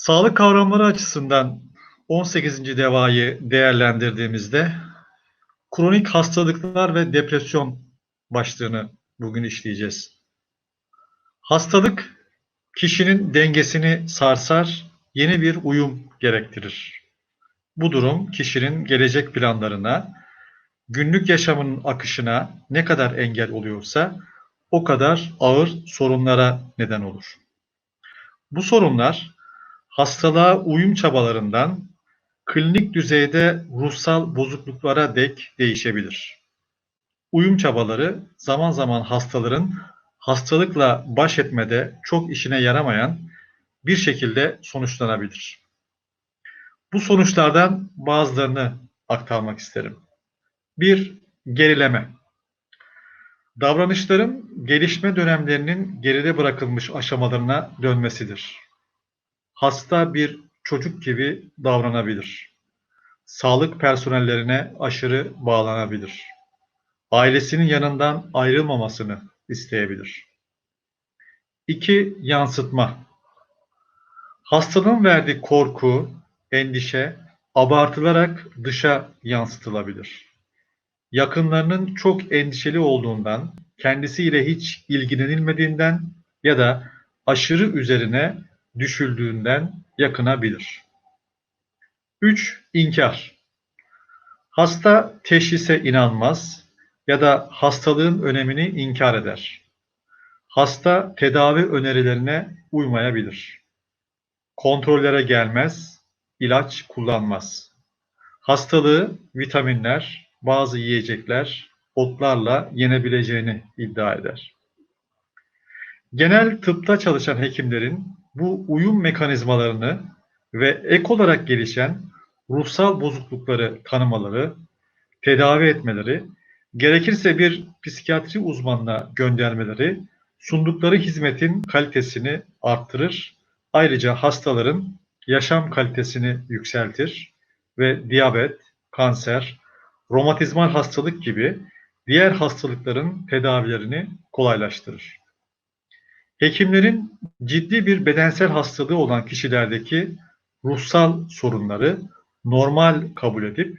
Sağlık kavramları açısından 18. devayı değerlendirdiğimizde kronik hastalıklar ve depresyon başlığını bugün işleyeceğiz. Hastalık kişinin dengesini sarsar, yeni bir uyum gerektirir. Bu durum kişinin gelecek planlarına, günlük yaşamının akışına ne kadar engel oluyorsa o kadar ağır sorunlara neden olur. Bu sorunlar hastalığa uyum çabalarından klinik düzeyde ruhsal bozukluklara dek değişebilir. Uyum çabaları zaman zaman hastaların hastalıkla baş etmede çok işine yaramayan bir şekilde sonuçlanabilir. Bu sonuçlardan bazılarını aktarmak isterim. Bir, gerileme. Davranışların gelişme dönemlerinin geride bırakılmış aşamalarına dönmesidir. Hasta bir çocuk gibi davranabilir. Sağlık personellerine aşırı bağlanabilir. Ailesinin yanından ayrılmamasını isteyebilir. 2. Yansıtma. Hastanın verdiği korku, endişe abartılarak dışa yansıtılabilir. Yakınlarının çok endişeli olduğundan, kendisiyle hiç ilgilenilmediğinden ya da aşırı üzerine düşüldüğünden yakınabilir. 3. İnkar. Hasta teşhise inanmaz ya da hastalığın önemini inkar eder. Hasta tedavi önerilerine uymayabilir. Kontrollere gelmez, ilaç kullanmaz. Hastalığı vitaminler, bazı yiyecekler, otlarla yenebileceğini iddia eder. Genel tıpta çalışan hekimlerin bu uyum mekanizmalarını ve ek olarak gelişen ruhsal bozuklukları tanımaları, tedavi etmeleri, gerekirse bir psikiyatri uzmanına göndermeleri sundukları hizmetin kalitesini arttırır. Ayrıca hastaların yaşam kalitesini yükseltir ve diyabet, kanser, romatizmal hastalık gibi diğer hastalıkların tedavilerini kolaylaştırır. Hekimlerin ciddi bir bedensel hastalığı olan kişilerdeki ruhsal sorunları normal kabul edip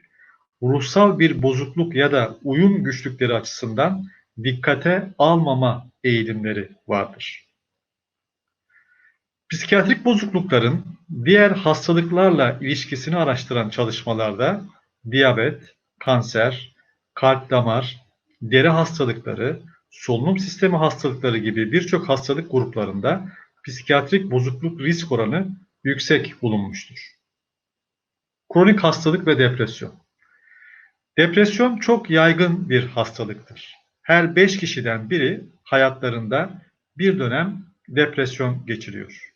ruhsal bir bozukluk ya da uyum güçlükleri açısından dikkate almama eğilimleri vardır. Psikiyatrik bozuklukların diğer hastalıklarla ilişkisini araştıran çalışmalarda diyabet, kanser, kalp damar, deri hastalıkları, solunum sistemi hastalıkları gibi birçok hastalık gruplarında psikiyatrik bozukluk risk oranı yüksek bulunmuştur. Kronik hastalık ve depresyon. Depresyon çok yaygın bir hastalıktır. Her 5 kişiden biri hayatlarında bir dönem depresyon geçiriyor.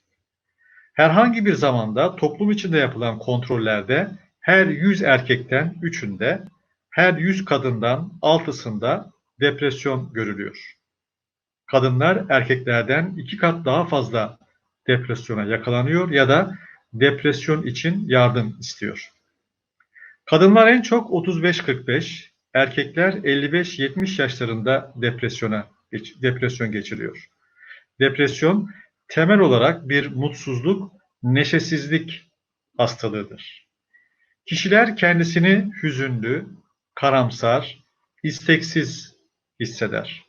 Herhangi bir zamanda toplum içinde yapılan kontrollerde her 100 erkekten 3'ünde, her 100 kadından 6'sında depresyon görülüyor. Kadınlar erkeklerden iki kat daha fazla depresyona yakalanıyor ya da depresyon için yardım istiyor. Kadınlar en çok 35-45, erkekler 55-70 yaşlarında depresyona depresyon geçiriyor. Depresyon temel olarak bir mutsuzluk, neşesizlik hastalığıdır. Kişiler kendisini hüzünlü, karamsar, isteksiz hisseder.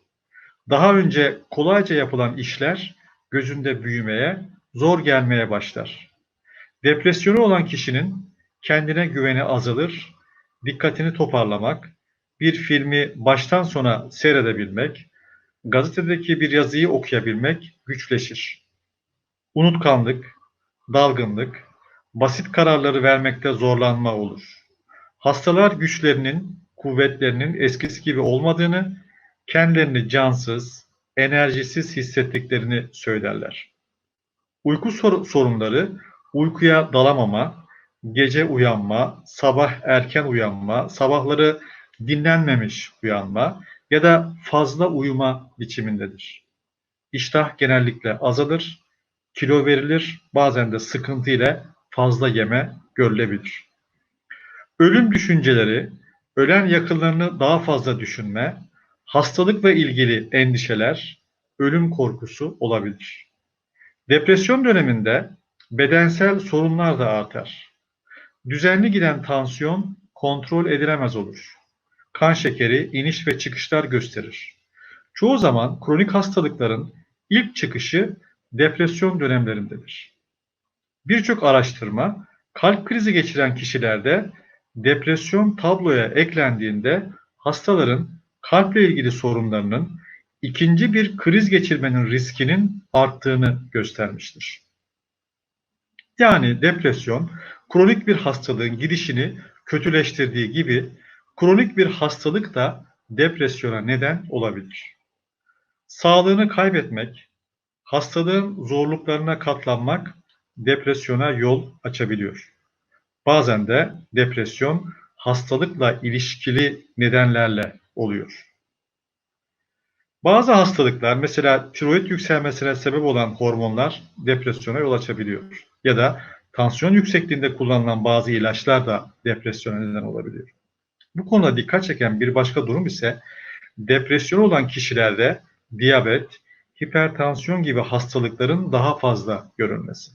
Daha önce kolayca yapılan işler gözünde büyümeye, zor gelmeye başlar. Depresyonu olan kişinin kendine güveni azalır, dikkatini toparlamak, bir filmi baştan sona seyredebilmek, gazetedeki bir yazıyı okuyabilmek güçleşir. Unutkanlık, dalgınlık, basit kararları vermekte zorlanma olur. Hastalar güçlerinin, kuvvetlerinin eskisi gibi olmadığını, kendilerini cansız, enerjisiz hissettiklerini söylerler. Uyku sorunları, uykuya dalamama, gece uyanma, sabah erken uyanma, sabahları dinlenmemiş uyanma ya da fazla uyuma biçimindedir. İştah genellikle azalır, kilo verilir, bazen de sıkıntı ile fazla yeme görülebilir. Ölüm düşünceleri, ölen yakınlarını daha fazla düşünme, hastalıkla ilgili endişeler, ölüm korkusu olabilir. Depresyon döneminde bedensel sorunlar da artar. Düzenli giden tansiyon kontrol edilemez olur. Kan şekeri iniş ve çıkışlar gösterir. Çoğu zaman kronik hastalıkların ilk çıkışı depresyon dönemlerindedir. Birçok araştırma kalp krizi geçiren kişilerde depresyon tabloya eklendiğinde hastaların kalple ilgili sorunlarının ikinci bir kriz geçirmenin riskinin arttığını göstermiştir. Yani depresyon kronik bir hastalığın gidişini kötüleştirdiği gibi kronik bir hastalık da depresyona neden olabilir. Sağlığını kaybetmek, hastalığın zorluklarına katlanmak depresyona yol açabiliyor. Bazen de depresyon hastalıkla ilişkili nedenlerle oluyor. Bazı hastalıklar mesela tiroid yükselmesine sebep olan hormonlar depresyona yol açabiliyor. Ya da tansiyon yüksekliğinde kullanılan bazı ilaçlar da depresyona neden olabiliyor. Bu konuda dikkat çeken bir başka durum ise depresyon olan kişilerde diyabet, hipertansiyon gibi hastalıkların daha fazla görülmesi.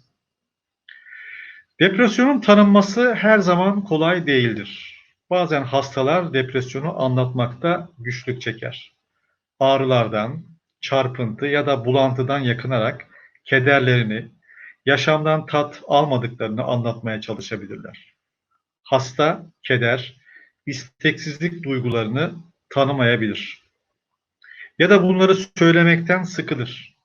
Depresyonun tanınması her zaman kolay değildir. Bazen hastalar depresyonu anlatmakta güçlük çeker. Ağrılardan, çarpıntı ya da bulantıdan yakınarak kederlerini, yaşamdan tat almadıklarını anlatmaya çalışabilirler. Hasta, keder, isteksizlik duygularını tanımayabilir. Ya da bunları söylemekten sıkılır.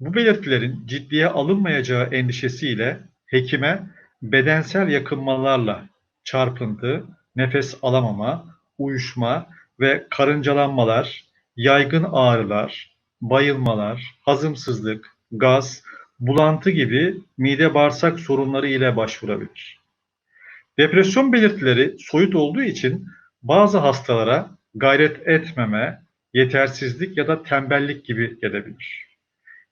Bu belirtilerin ciddiye alınmayacağı endişesiyle hekime bedensel yakınmalarla çarpıntı, nefes alamama, uyuşma ve karıncalanmalar, yaygın ağrılar, bayılmalar, hazımsızlık, gaz, bulantı gibi mide bağırsak sorunları ile başvurabilir. Depresyon belirtileri soyut olduğu için bazı hastalara gayret etmeme, yetersizlik ya da tembellik gibi gelebilir.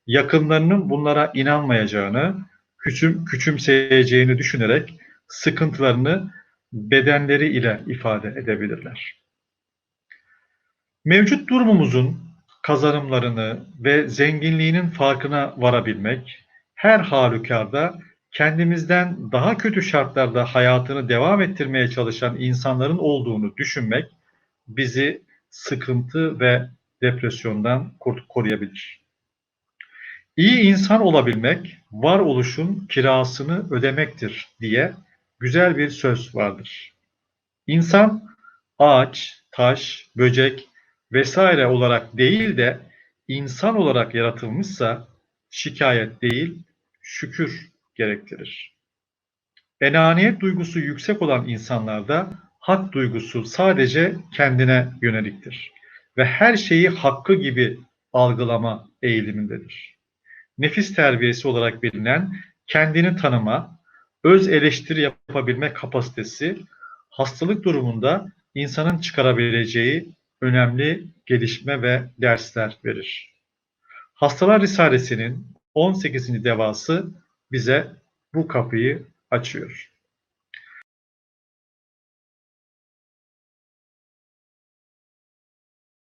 Yakınlarının bunlara inanmayacağını, küçüm, küçümseyeceğini düşünerek sıkıntılarını bedenleri ile ifade edebilirler. Mevcut durumumuzun kazanımlarını ve zenginliğinin farkına varabilmek, her halükarda kendimizden daha kötü şartlarda hayatını devam ettirmeye çalışan insanların olduğunu düşünmek bizi sıkıntı ve depresyondan koruyabilir. İyi insan olabilmek, varoluşun kirasını ödemektir diye güzel bir söz vardır. İnsan ağaç, taş, böcek vesaire olarak değil de insan olarak yaratılmışsa şikayet değil, şükür gerektirir. Enaniyet duygusu yüksek olan insanlarda hak duygusu sadece kendine yöneliktir ve her şeyi hakkı gibi algılama eğilimindedir. Nefis terbiyesi olarak bilinen kendini tanıma, öz eleştiri yapabilme kapasitesi hastalık durumunda insanın çıkarabileceği önemli gelişme ve dersler verir. Hastalar Risalesi'nin 18. devası bize bu kapıyı açıyor.